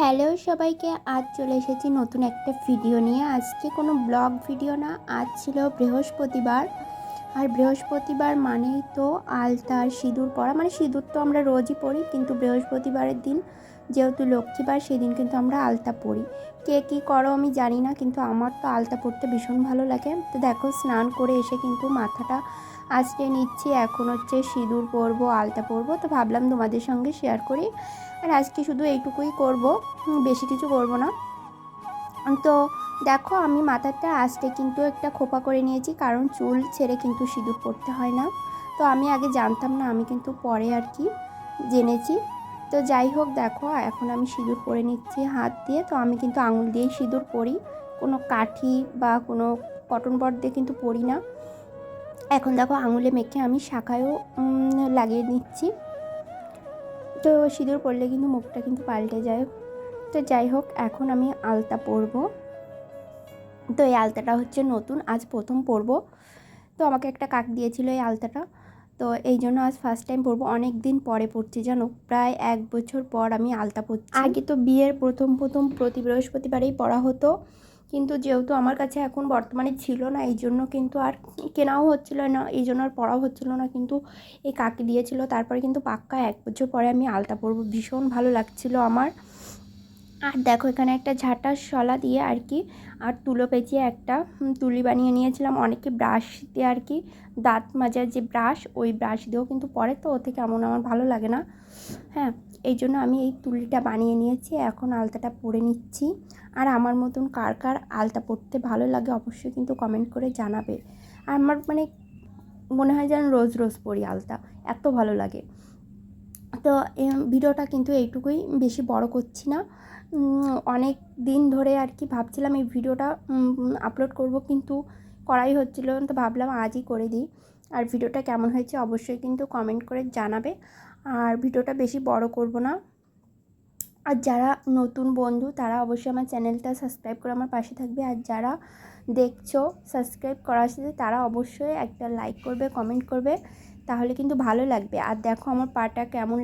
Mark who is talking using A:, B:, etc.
A: Hello সবাইকে, আজ চলে এসেছি নতুন একটা ভিডিও নিয়ে। আজকে কোনো ব্লগ ভিডিও না, আজ ছিল বৃহস্পতিবার। আর বৃহস্পতিবার মানেই তো আলতা আর সিঁদুর পরা মানে সিঁদুর তো আমরা রোজই পরি কিন্তু বৃহস্পতিবারের দিন যেহেতু লক্ষ্মীবার, সেদিন কিন্তু আমরা আলতা পরি কে কী করো আমি জানি না, কিন্তু আমার তো আলতা পরতে ভীষণ ভালো লাগে। তো দেখো, স্নান করে এসে কিন্তু মাথাটা আজকে নিচ্ছি। এখন হচ্ছে সিঁদুর পরবো, আলতা পরবো। তো ভাবলাম তোমাদের সঙ্গে শেয়ার করি। আর আজকে শুধু এইটুকুই করব বেশি কিছু করব না। তো দেখো, আমি মাথাটা আজকে কিন্তু একটা খোপা করে নিয়েছি, কারণ চুল ছেড়ে কিন্তু সিঁদুর পরতে হয় না। তো আমি আগে জানতাম না, আমি কিন্তু পরে আর কি জেনেছি। তো যাই হোক, দেখো, এখন আমি সিঁদুর পরে নিচ্ছি হাত দিয়ে। তো আমি কিন্তু আঙুল দিয়েই সিঁদুর পরি। কোনো কাঠি বা কোনো কটন বট দিয়ে কিন্তু পরি না। এখন দেখো, আঙুলে মেখে আমি শাখায়ও লাগিয়ে নিচ্ছি। তো সিঁদুর পরলে কিন্তু মুখটা কিন্তু পাল্টে যায়। তো যাই হোক, এখন আমি আলতা পরবো। তো এই আলতাটা হচ্ছে নতুন, আজ প্রথম পরবো। তো আমাকে একটা কাক দিয়েছিল এই আলতাটা। তো এই জন্য আজ ফার্স্ট টাইম পরবো। অনেক দিন পরে পড়ছি জানো? প্রায় এক বছর পর আমি আলতা পরছি। আগে তো বিয়ের প্রথম প্রথম প্রতি বৃহস্পতিবারেই পড়া হতো। কিন্তু যেহেতু আমার কাছে এখন বর্তমানে ছিল না, এই জন্য কিন্তু আর কেনাও হচ্ছিল না, এই জন্য আর পড়াও হচ্ছিল না। কিন্তু এই কাকি দিয়েছিল, তারপরে কিন্তু পাক্কা এক বছর পরে আমি আলতা পরবো। ভীষণ ভালো লাগছিল আমার। আর দেখো, এখানে একটা ঝাঁটার শলা দিয়ে আর কি, আর তুলো পেঁচিয়ে একটা তুলি বানিয়ে নিয়েছিলাম। অনেকে ব্রাশ দিয়ে আর কি, দাঁত মাজার যে ব্রাশ, ওই ব্রাশ দিয়েও কিন্তু পরে, তো ওতে কেমন আমার ভালো লাগে না। হ্যাঁ এই জন্য আমি এই তুলিটা বানিয়ে নিয়েছি, এখন আলতাটা পরে নিচ্ছি। আর আমার মতন কার কার আলতা পরতে ভালো লাগে, অবশ্যই কিন্তু কমেন্ট করে জানাবে। আর আমার মানে মনে হয় যেন রোজ রোজ পরি আলতা, এত ভালো লাগে। তো ভিডিওটা কিন্তু এইটুকুই, বেশি বড় করছি না। অনেক দিন ধরে আর কি ভাবছিলাম এই ভিডিওটা আপলোড করব কিন্তু করাই হচ্ছিল তো ভাবলাম আজই করে দিই। আর ভিডিওটা কেমন হয়েছে অবশ্যই কিন্তু কমেন্ট করে জানাবে। আর ভিডিওটা বেশি বড় করব না। আর যারা নতুন বন্ধু, তারা অবশ্যই আমার চ্যানেলটা সাবস্ক্রাইব করে আমার পাশে থাকবে। আর যারা দেখছ সাবস্ক্রাইব করার সাথে তারা অবশ্যই একটা লাইক করবে কমেন্ট করবে, তাহলে কিন্তু ভালো লাগবে। আর দেখো আমার পাটা কেমন